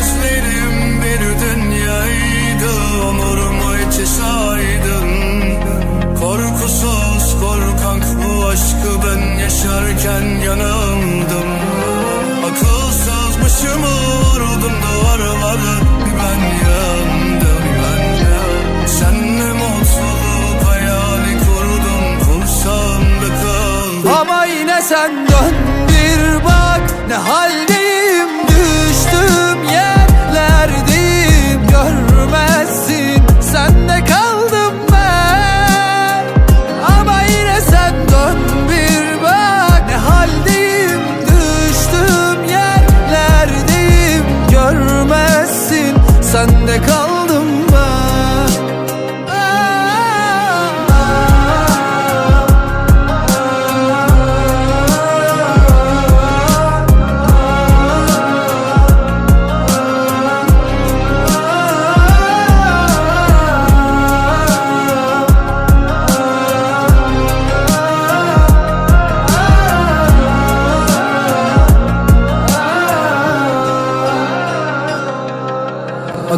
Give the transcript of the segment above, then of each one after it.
gözlerim bir dünyaydı Onurumu içi aydın Korkusuz korkak bu aşkı ben yaşarken yanıldım. Akılsızmışım vurdum duvarları ben yandım ben yandım. Senle mutluluk hayali kurdum kursağımda kaldım Ama yine sen dön bir bak ne haldeyim dün? sende kal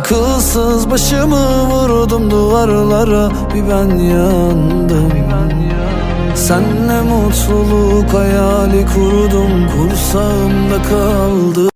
Akılsız başımı vurdum duvarlara. Bir ben yandım. Senle mutluluk hayali kurdum. Kursağımda kaldı